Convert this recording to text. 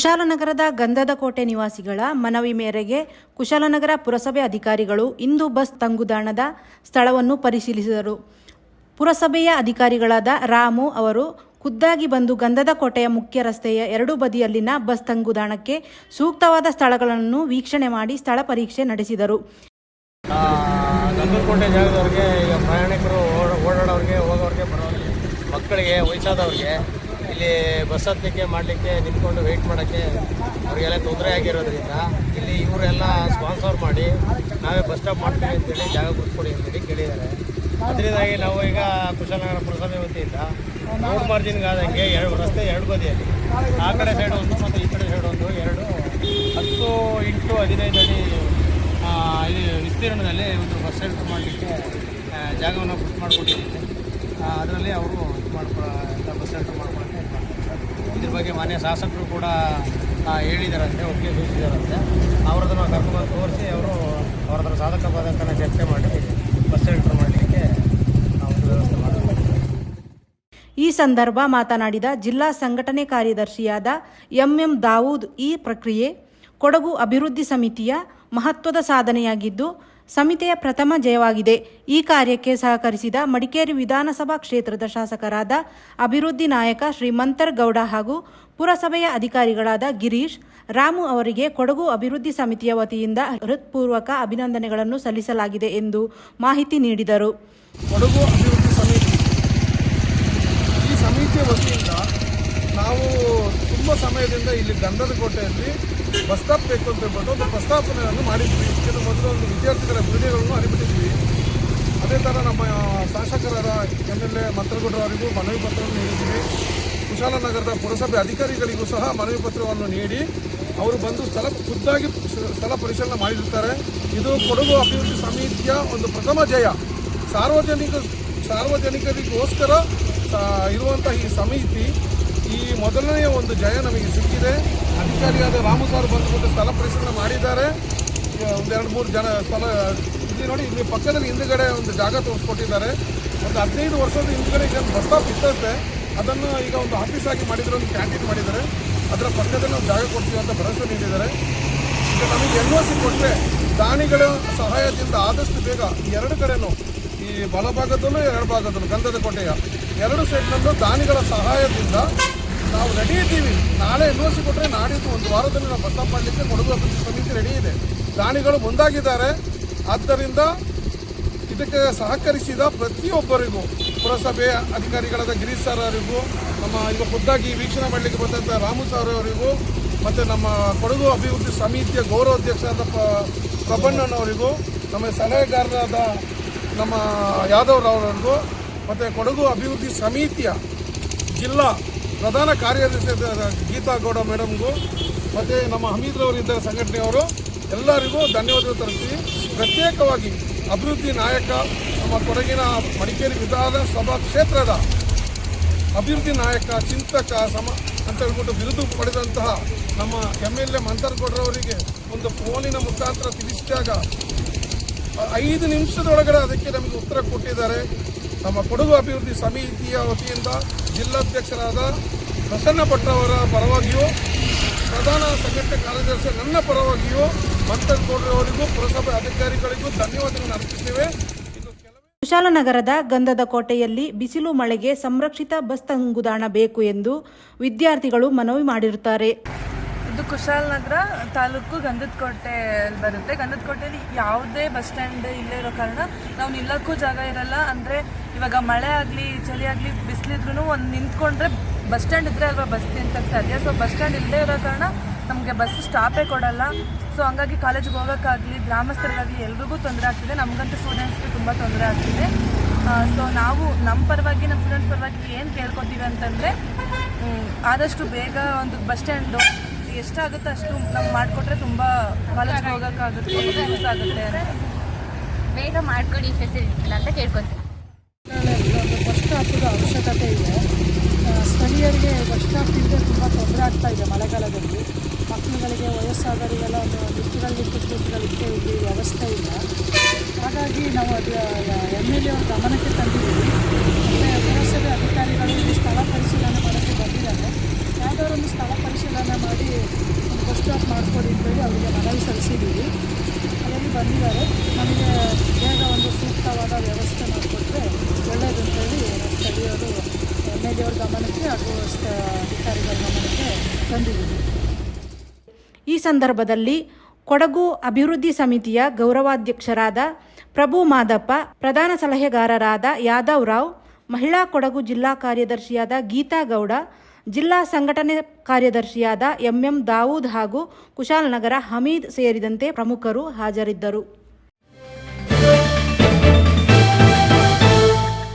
ಕುಶಾಲನಗರದ ಗಂಧದ ಕೋಟೆ ನಿವಾಸಿಗಳ ಮನವಿ ಮೇರೆಗೆ ಕುಶಾಲನಗರ ಪುರಸಭೆ ಅಧಿಕಾರಿಗಳು ಇಂದು ಬಸ್ ತಂಗುದಾಣದ ಸ್ಥಳವನ್ನು ಪರಿಶೀಲಿಸಿದರು. ಪುರಸಭೆಯ ಅಧಿಕಾರಿಗಳಾದ ರಾಮು ಅವರು, ಖುದ್ದಾಗಿ ಬಂದು ಗಂಧದ ಕೋಟೆಯ ಮುಖ್ಯ ರಸ್ತೆಯ ಎರಡೂ ಬದಿಯಲ್ಲಿನ ಬಸ್ ತಂಗುದಾಣಕ್ಕೆ ಸೂಕ್ತವಾದ ಸ್ಥಳಗಳನ್ನು ವೀಕ್ಷಣೆ ಮಾಡಿ ಸ್ಥಳ ಪರೀಕ್ಷೆ ನಡೆಸಿದರು. ಪ್ರಯಾಣಿಕರು ಓಡ, ಓಡಾಡೋರಿಗೆ, ಹೋಗೋರಿಗೆ ಬರೋರಿಗೆ, ಮಕ್ಕಳಿಗೆ, ವಯಸ್ಸಾದವ್ರಿಗೆ ಇಲ್ಲಿ ಬಸ್ ಹತ್ತಲಿಕ್ಕೆ ಮಾಡಲಿಕ್ಕೆ ನಿಂತ್ಕೊಂಡು ವೆಯ್ಟ್ ಮಾಡೋಕ್ಕೆ ಅವರಿಗೆಲ್ಲ ತೊಂದರೆ ಆಗಿರೋದ್ರಿಂದ ಇಲ್ಲಿ ಇವರೆಲ್ಲ ಸ್ಪಾನ್ಸರ್ ಮಾಡಿ ನಾವೇ ಬಸ್ ಸ್ಟಾಪ್ ಮಾಡ್ತೀವಿ ಅಂತೇಳಿ ಜಾಗ ಕೊಡ್ಕೊಡಿ ಅಂತೇಳಿ ಕೇಳಿದ್ದಾರೆ. ಅದರಿಂದಾಗಿ ನಾವು ಈಗ ಕುಶಾಲನಗರ ಪುರಸಭೆ ವತಿಯಿಂದ ರೋಡ್ ಮಾರ್ಜಿನ್ಗೆ ಆದಂಗೆ ಎರಡು ರಸ್ತೆ ಎರಡು ಬದಿಯಲ್ಲಿ. ಆ ಕಡೆ ಸೈಡ್ ಒಂದು ಮತ್ತು ಈ ಕಡೆ ಸೈಡ್ ಒಂದು ಎರಡು ಹತ್ತು ಇಂಟು ಹದಿನೈದು ಅಡಿ ಇಲ್ಲಿ ವಿಸ್ತೀರ್ಣದಲ್ಲಿ ಒಂದು ಬಸ್ ಸ್ಟ್ಯಾಂಡ್ ಮಾಡಲಿಕ್ಕೆ ಜಾಗವನ್ನು ಬುಕ್ ಮಾಡಿಕೊಟ್ಟಿದ್ದೀವಿ ಅದರಲ್ಲಿ ಅವರು ಇದ್ರ ಬಗ್ಗೆ ಮಾನ್ಯ ಶಾಸಕರು ಕೂಡ ಹೇಳಿದಾರಂತೆ, ಒಪ್ಪಿಗೆ ಸೂಚಿಸಿದಾರಂತೆ. ಅವ್ರದನ್ನು ಕರ್ಕೊಂಡು ತೋರಿಸಿ, ಅವರು ಅವ್ರ ಹತ್ರ ಸಾಧಕ ಬಾಧಕನ ಚರ್ಚೆ ಮಾಡಿ, ಬಸ್ ಸೆಂಟರ್ ಮಾಡಲಿಕ್ಕೆ ನಾವು ವ್ಯವಸ್ಥೆ ಈ ಸಂದರ್ಭ ಮಾತನಾಡಿದ ಜಿಲ್ಲಾ ಸಂಘಟನೆ ಕಾರ್ಯದರ್ಶಿಯಾದ ಎಂಎಂ ದಾವೂದ್ ಈ ಪ್ರಕ್ರಿಯೆ ಕೊಡಗು ಅಭಿವೃದ್ಧಿ ಸಮಿತಿಯ ಮಹತ್ವದ ಸಾಧನೆಯಾಗಿದ್ದು ಸಮಿತಿಯ ಪ್ರಥಮ ಜಯವಾಗಿದೆ. ಈ ಕಾರ್ಯಕ್ಕೆ ಸಹಕರಿಸಿದ ಮಡಿಕೇರಿ ವಿಧಾನಸಭಾ ಕ್ಷೇತ್ರದ ಶಾಸಕರಾದ ಅಭಿವೃದ್ಧಿ ನಾಯಕ ಶ್ರೀ ಮಂತರ್ ಗೌಡ ಹಾಗೂ ಪುರಸಭೆಯ ಅಧಿಕಾರಿಗಳಾದ ಗಿರೀಶ್, ರಾಮು ಅವರಿಗೆ ಕೊಡಗು ಅಭಿವೃದ್ಧಿ ಸಮಿತಿಯ ವತಿಯಿಂದ ಹೃತ್ಪೂರ್ವಕ ಅಭಿನಂದನೆಗಳನ್ನು ಸಲ್ಲಿಸಲಾಗಿದೆ ಎಂದು ಮಾಹಿತಿ ನೀಡಿದರು. ಕೊಡಗು ಅಭಿವೃದ್ಧಿ ಸಮಿತಿ. ಈ ಸಮಿತಿಯ ವತಿಯಿಂದ ನಾವು ತುಂಬ ಸಮಯದಿಂದ ಇಲ್ಲಿ ಗಂಧದ ಕೋಟೆಯಲ್ಲಿ ಬಸ್ ಸ್ಟಾಪ್ ಬೇಕು ಅಂತ ಹೇಳ್ಬಿಟ್ಟು ಒಂದು ಪ್ರಸ್ತಾಪನೆಯನ್ನು ಮಾಡಿದ್ವಿ. ಇದಕ್ಕಿಂತ ಮೊದಲು ಒಂದು ವಿದ್ಯಾರ್ಥಿಗಳ ವಿಡಿಯೋಗಳನ್ನು ಹರಿಬಿಟ್ಟಿದ್ವಿ ಅದೇ ಥರ ನಮ್ಮ ಶಾಸಕರಾದ ಎಂ ಎಲ್ ಎ ಮಂತ್ರಗೌಡರವರಿಗೂ ಮನವಿ ಪತ್ರವನ್ನು ನೀಡಿದ್ವಿ. ಕುಶಾಲನಗರದ ಪುರಸಭೆ ಅಧಿಕಾರಿಗಳಿಗೂ ಸಹ ಮನವಿ ಪತ್ರವನ್ನು ನೀಡಿ ಅವರು ಬಂದು ಸ್ಥಳ ಖುದ್ದಾಗಿ ಸ್ಥಳ ಪರಿಶೀಲನೆ ಮಾಡಿರ್ತಾರೆ ಇದು ಕೊಡಗು ಅಭಿವೃದ್ಧಿ ಸಮಿತಿಯ ಒಂದು ಪ್ರಥಮ ಜಯ. ಸಾರ್ವಜನಿಕ ಸಾರ್ವಜನಿಕರಿಗೋಸ್ಕರ ಇರುವಂಥ ಈ ಸಮಿತಿ ಈ ಮೊದಲನೆಯ ಒಂದು ಜಯ ನಮಗೆ ಸಿಕ್ಕಿದೆ. ಅಧಿಕಾರಿಯಾದ ರಾಮು ಸಾರ್ ಬಂದುಬಿಟ್ಟು ಸ್ಥಳ ಪರಿಶೀಲನೆ ಮಾಡಿದ್ದಾರೆ. ಒಂದೆರಡು ಮೂರು ಜನ ಸ್ಥಳ ಇಲ್ಲಿ ನೋಡಿ, ಇಲ್ಲಿ ಪಕ್ಕದಲ್ಲಿ ಹಿಂದುಗಡೆ ಒಂದು ಜಾಗ ತೋರಿಸ್ಕೊಟ್ಟಿದ್ದಾರೆ. ಒಂದು ಹದಿನೈದು ವರ್ಷದ ಹಿಂದುಗಡೆ ಈಗ ಬಸ್ ಸ್ಟಾಪ್ ಇತ್ತಂತೆ. ಅದನ್ನು ಈಗ ಒಂದು ಆಫೀಸ್ ಆಗಿ ಮಾಡಿದರೆ, ಒಂದು ಕ್ಯಾಂಟೀನ್ ಮಾಡಿದ್ದಾರೆ. ಅದರ ಪಕ್ಕದಲ್ಲಿ ಒಂದು ಜಾಗ ಕೊಡ್ತೀವಿ ಅಂತ ಭರವಸೆ ನೀಡಿದ್ದಾರೆ. ಈಗ ನಮಗೆ ಎನ್ ಒ ಸಿ ಕೊಟ್ಟರೆ ದಾನಿಗಳ ಸಹಾಯದಿಂದ ಆದಷ್ಟು ಬೇಗ ಎರಡು ಕಡೆನೂ, ಈ ಬಲಭಾಗದಲ್ಲೂ ಎರಡು ಭಾಗದಲ್ಲೂ, ಗಂಧದ ಕೋಟೆಯ ಎರಡು ಸೈಡ್ನಲ್ಲೂ ದಾನಿಗಳ ಸಹಾಯದಿಂದ ನಾಳೆ ಎನ್ ಒ ಸಿ ಕೊಟ್ಟರೆ ನಾಡಿದ್ದು ಒಂದು ವಾರದಲ್ಲಿ ನಾವು ಬಸ್ ಸ್ಟಾಪ್ ಮಾಡಲಿಕ್ಕೆ ಕೊಡಗು ಅಭಿವೃದ್ಧಿ ಸಮಿತಿ ರೆಡಿ ಇದೆ. ದಾನಿಗಳು ಮುಂದಾಗಿದ್ದಾರೆ. ಆದ್ದರಿಂದ ಇದಕ್ಕೆ ಸಹಕರಿಸಿದ ಪ್ರತಿಯೊಬ್ಬರಿಗೂ, ಪುರಸಭೆ ಅಧಿಕಾರಿಗಳಾದ ಗಿರೀಶ್ ಸರ್ ಅವರಿಗೂ, ನಮ್ಮ ಈಗ ಖುದ್ದಾಗಿ ವೀಕ್ಷಣೆ ಮಾಡಲಿಕ್ಕೆ ಬಂದಂಥ ರಾಮು ಸರ್ ಅವರಿಗೂ, ಮತ್ತು ನಮ್ಮ ಕೊಡಗು ಅಭಿವೃದ್ಧಿ ಸಮಿತಿಯ ಗೌರವಾಧ್ಯಕ್ಷರಾದ ಪ್ರಬಣ್ಣನವರಿಗೂ ನಮ್ಮ ಸಲಹೆಗಾರರಾದ ನಮ್ಮ ಯಾದವ್ ಅವರಿಗೂ, ಮತ್ತು ಕೊಡಗು ಅಭಿವೃದ್ಧಿ ಸಮಿತಿಯ ಜಿಲ್ಲಾ ಪ್ರಧಾನ ಕಾರ್ಯದರ್ಶಿ ಗೀತಾ ಗೌಡ ಮೇಡಮ್ಗೂ, ಮತ್ತು ನಮ್ಮ ಹಮೀದ್ರವರಿದ್ದ ಸಂಘಟನೆಯವರು, ಎಲ್ಲರಿಗೂ ಧನ್ಯವಾದ ತರಿಸಿ ಪ್ರತ್ಯೇಕವಾಗಿ ಅಭಿವೃದ್ಧಿ ನಾಯಕ, ನಮ್ಮ ಕೊಡಗಿನ ಮಡಿಕೇರಿ ವಿಧಾನಸಭಾ ಕ್ಷೇತ್ರದ ಅಭಿವೃದ್ಧಿ ನಾಯಕ, ಚಿಂತಕ, ಸಮ, ಅಂತ ಹೇಳ್ಬಿಟ್ಟು ಬಿರುದು ಪಡೆದಂತಹ ನಮ್ಮ ಎಂ ಎಲ್ ಎ ಮಂತರ್ಗೌಡರವರಿಗೆ ಒಂದು ಫೋನಿನ ಮುಖಾಂತರ ತಿಳಿಸಿದಾಗ, ಐದು ನಿಮಿಷದೊಳಗಡೆ ಅದಕ್ಕೆ ನಮಗೆ ಉತ್ತರ ಕೊಟ್ಟಿದ್ದಾರೆ. ನಮ್ಮ ಕೊಡಗು ಅಭಿವೃದ್ಧಿ ಸಮಿತಿಯ ವತಿಯಿಂದ ಜಿಲ್ಲಾಧ್ಯಕ್ಷರಾದ ಪ್ರಸನ್ನ ಭಟ್ರವರ ಪರವಾಗಿಯೂ, ಪ್ರಧಾನ ಸಂಘಟನೆ ಕಾರ್ಯದರ್ಶಿ ನನ್ನ ಪರವಾಗಿಯೂ ಮಂತರ್ಗೌಡರವರಿಗೂ ಪುರಸಭೆ ಅಧಿಕಾರಿಗಳಿಗೂ ಧನ್ಯವಾದಗಳನ್ನು ಅರ್ಪಿಸುತ್ತೇವೆ. ಕುಶಾಲನಗರದ ಗಂಧದ ಕೋಟೆಯಲ್ಲಿ ಬಿಸಿಲು ಮಳೆಗೆ ಸಂರಕ್ಷಿತ ಬಸ್ ತಂಗುದಾಣ ಬೇಕು ಎಂದು ವಿದ್ಯಾರ್ಥಿಗಳು ಮನವಿ ಮಾಡಿರುತ್ತಾರೆ. ಇದು ಕುಶಾಲನಗರ ತಾಲೂಕು ಗಂಧದ ಕೋಟೆ ಬರುತ್ತೆ. ಗಂಧದಕೋಟೆಯಲ್ಲಿ ಯಾವುದೇ ಬಸ್ ಸ್ಟ್ಯಾಂಡ್ ಇಲ್ಲೇ ಇರೋ ಕಾರಣ ನಾವು ನಿಲ್ಲಕ್ಕೂ ಜಾಗ ಇರಲ್ಲ. ಅಂದರೆ ಇವಾಗ ಮಳೆ ಆಗಲಿ, ಚಳಿ ಆಗಲಿ ಬಿಸಿಲಿದ್ರು ಒಂದು ನಿಂತ್ಕೊಂಡ್ರೆ ಬಸ್ ಸ್ಟ್ಯಾಂಡ್ ಇದ್ದರೆ ಅಲ್ವಾ ಬಸ್ ನಿಂತಕ್ಕೆ ಸಾಧ್ಯ? ಸೊ ಬಸ್ ಸ್ಟ್ಯಾಂಡ್ ಇಲ್ಲದೇ ಇರೋ ಕಾರಣ ನಮಗೆ ಬಸ್ ಸ್ಟಾಪೇ ಕೊಡಲ್ಲ. ಸೊ ಹಂಗಾಗಿ ಕಾಲೇಜಿಗೆ ಹೋಗೋಕ್ಕಾಗಲಿ, ಗ್ರಾಮಸ್ಥರಿಗಾಗಲಿ ಎಲ್ರಿಗೂ ತೊಂದರೆ ಆಗ್ತಿದೆ. ನಮಗಂತೂ ಸ್ಟೂಡೆಂಟ್ಸ್ಗೆ ತುಂಬ ತೊಂದರೆ ಆಗ್ತಿದೆ. ಸೊ ನಾವು ನಮ್ಮ ಪರವಾಗಿ ನಮ್ಮ ಸ್ಟೂಡೆಂಟ್ಸ್ ಪರವಾಗಿ ಏನು ಕೇಳ್ಕೊತೀವಿ ಅಂತಂದರೆ ಆದಷ್ಟು ಬೇಗ ಒಂದು ಬಸ್ ಸ್ಟ್ಯಾಂಡು ಎಷ್ಟಾಗುತ್ತೋ ಅಷ್ಟು ನಾವು ಮಾಡಿಕೊಟ್ರೆ ತುಂಬ ಕಾಲೇಜ್ಗೆ ಹೋಗೋಕ್ಕಾಗುತ್ತೆ ಯೂಸ್ ಆಗುತ್ತೆ ಅಂತ. ಬೇಗ ಮಾಡ್ಕೊಡಿ ಫೆಸಿಲಿಟಿ ಅಂತ ಕೇಳ್ಕೊತೀನಿ ಫಸ್ಟ್ ಬಸ್ ಸ್ಟಾಪದ ಅವಶ್ಯಕತೆ ಇದೆ. ಸ್ಥಳೀಯರಿಗೆ ಬಸ್ ಸ್ಟಾಪ್ ಇಲ್ಲದೆ ತುಂಬ ತೊಂದರೆ ಆಗ್ತಾ ಇದೆ ಮಳೆಗಾಲದಲ್ಲಿ. ಮಕ್ಕಳುಗಳಿಗೆ ವಯಸ್ಸಾದವರಿಗೆಲ್ಲ ಒಂದು ಲಿಫ್ಟ್ಗಳಲ್ಲಿ ಲಿಫ್ಟ್ ಲಿಫ್ಟ್ಗಳಿಗೆ ಇಲ್ಲಿ ವ್ಯವಸ್ಥೆ ಇಲ್ಲ. ಹಾಗಾಗಿ ನಾವು ಅದು ಎಂ ಎಲ್ ಎ ಅವ್ರ ಗಮನಕ್ಕೆ ತಂದಿದ್ದೀವಿ. ಮತ್ತು ಪುರಸಭೆ ಅಧಿಕಾರಿಗಳು ಇಲ್ಲಿ ಸ್ಥಳ ಪರಿಶೀಲನೆ ಮಾಡೋಕ್ಕೆ ಬಂದಿದ್ದಾರೆ ಯಾವುದಾದ್ರು ಒಂದು ಸ್ಥಳ ಪರಿಶೀಲನೆ ಪ್ರತಿಭಟನೆ ಮಾಡಿ ಒಂದು ಬಸ್ ಸ್ಟಾಪ್ ಮಾಡಿಕೊಡಿ ಅಂತೇಳಿ ಅವರಿಗೆ ಮನವಿ ಸಲ್ಲಿಸಿದ್ದೀವಿ ಅದರಲ್ಲಿ ಬಂದಿದ್ದಾರೆ ನಮಗೆ ಬೇಗ ಒಂದು ಸೂಕ್ತವಾದ ವ್ಯವಸ್ಥೆ ಮಾಡಿಕೊಟ್ರೆ ಒಳ್ಳೆಯದು ಅಂತೇಳಿ ಸ್ಥಳೀಯರು ಎಂ ಎಲ್ ಎವ್ರ ಗಮನಕ್ಕೆ ಹಾಗೂ ಸ್ಥ- ಅಧಿಕಾರಿಗಳ ಗಮನಕ್ಕೆ ತಂದಿದ್ದೀವಿ ಈ ಸಂದರ್ಭದಲ್ಲಿ ಕೊಡಗು ಅಭಿವೃದ್ಧಿ ಸಮಿತಿಯ ಗೌರವಾಧ್ಯಕ್ಷರಾದ ಪ್ರಭು ಮಾದಪ್ಪ, ಪ್ರಧಾನ ಸಲಹೆಗಾರರಾದ ಯಾದವ್ ರಾವ್, ಮಹಿಳಾ ಕೊಡಗು ಜಿಲ್ಲಾ ಕಾರ್ಯದರ್ಶಿಯಾದ ಗೀತಾ ಗೌಡ, ಜಿಲ್ಲಾ ಸಂಘಟನೆ ಕಾರ್ಯದರ್ಶಿಯಾದ ಎಂಎಂ ದಾವೂದ್ ಹಾಗೂ ಕುಶಾಲನಗರ ಹಮೀದ್ ಸೇರಿದಂತೆ ಪ್ರಮುಖರು ಹಾಜರಿದ್ದರು.